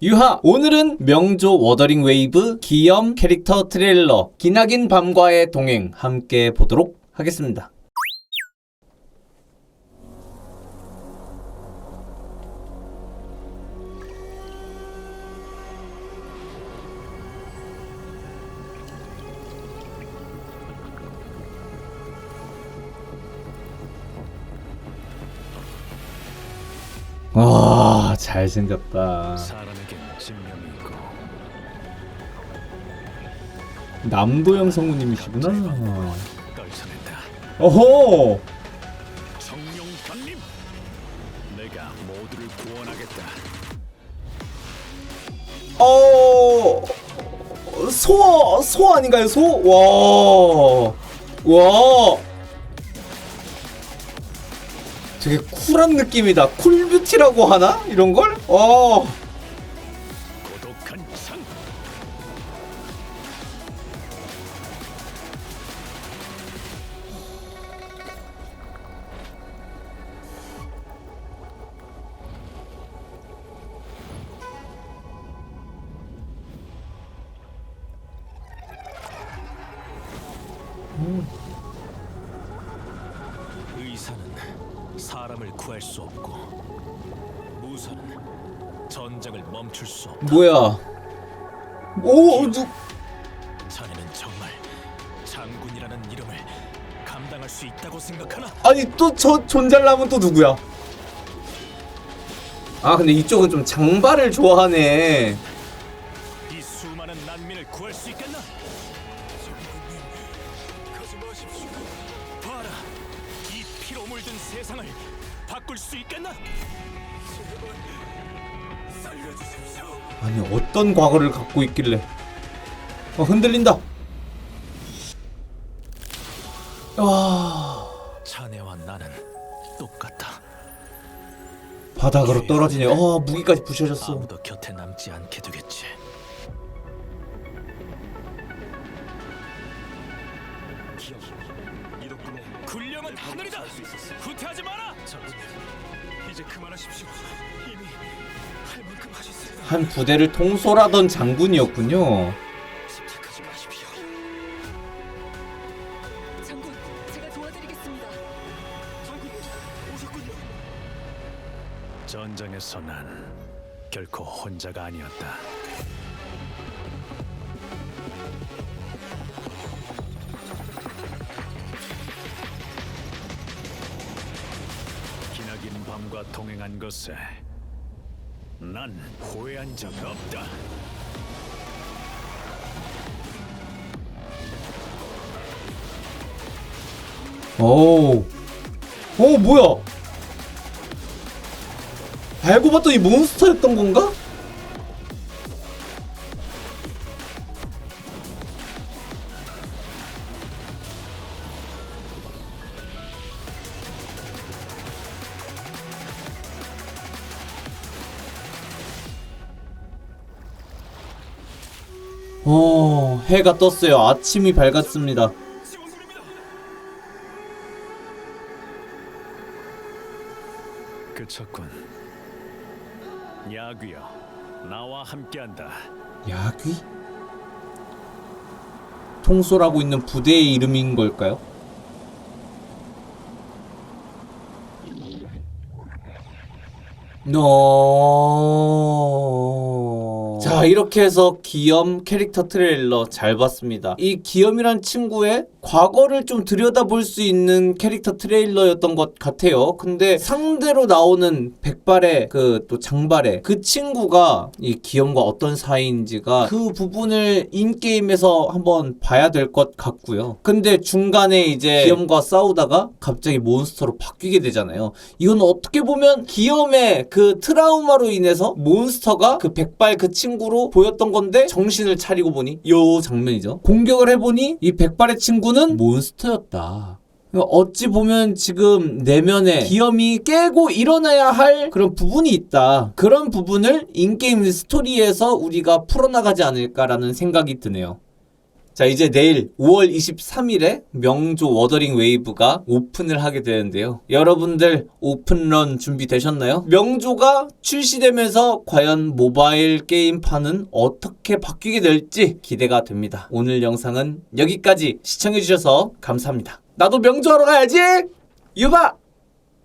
유하! 오늘은 명조 워더링 웨이브 기염 캐릭터 트레일러 기나긴 밤과의 동행 함께 보도록 하겠습니다. 와, 잘생겼다. 사람에 남도영 성우님이시구나. 내가 모두를 구원하겠다. 어, 소, 소 아닌가요, 소? 와, 와. 되게 쿨한 느낌이다. 쿨뷰티라고 하나? 이런 걸? 어. 의사는 사람을 구할 수 없고 무사는 전쟁을 멈출 수 없다. 뭐야. 오, 누, 자네는 정말 장군이라는 이름을 감당할 수 있다고 생각하나? 아니, 또 저 존잘남은 또 누구야? 아, 근데 이쪽은 좀 장발을 좋아하네. 이 수많은 난민을 구할 수 있겠나? 봐라, 이 피로 물든 세상을 바꿀 수 있겠나? 살려주십시오. 아니 어떤 과거를 갖고 있길래 어 흔들린다 와 자네와 나는 똑같아. 바닥으로 떨어지네 어 무기까지 부셔졌어 아무도 곁에 남지 않게 되겠지. 군령은 하늘이다. 후퇴하지 마라. 장군님, 이제 그만하십시오. 이미 할 만큼 하셨습니다. 한 부대를 통솔하던 장군이었군요 침착하지 마십시오. 장군, 제가 도와드리겠습니다. 장군님, 오셨군요. 전장에서 난 결코 혼자가 아니었다. 밤과 동행한 것에 난 후회한 적 없다. 오오 오, 뭐야 알고 봤더니 몬스터였던 건가? 어, 해가 떴어요. 아침이 밝았습니다. 그쳤군. 야귀여, 나와 함께한다. 야귀? 통솔하고 있는 부대의 이름인 걸까요? 너... 자 이렇게 해서 기염 캐릭터 트레일러 잘 봤습니다. 이 기염이란 친구의 과거를 좀 들여다볼 수 있는 캐릭터 트레일러였던 것 같아요. 근데 상대로 나오는 백발의 그 또 장발의 그 친구가 이 기염과 어떤 사이인지가 그 부분을 인게임에서 한번 봐야 될 것 같고요. 근데 중간에 이제 기염과 싸우다가 갑자기 몬스터로 바뀌게 되잖아요. 이건 어떻게 보면 기염의 그 트라우마로 인해서 몬스터가 그 백발 그 친구로 보였던 건데 정신을 차리고 보니 요 장면이죠. 공격을 해보니 이 백발의 친구 는 몬스터였다. 어찌 보면 지금 내면에 기염이 깨고 일어나야 할 그런 부분이 있다. 그런 부분을 인게임 스토리에서 우리가 풀어나가지 않을까라는 생각이 드네요. 자, 이제 내일 5월 23일에 명조 워더링 웨이브가 오픈을 하게 되는데요. 여러분들 오픈런 준비되셨나요? 명조가 출시되면서 과연 모바일 게임판은 어떻게 바뀌게 될지 기대가 됩니다. 오늘 영상은 여기까지 시청해주셔서 감사합니다. 나도 명조하러 가야지! 유바!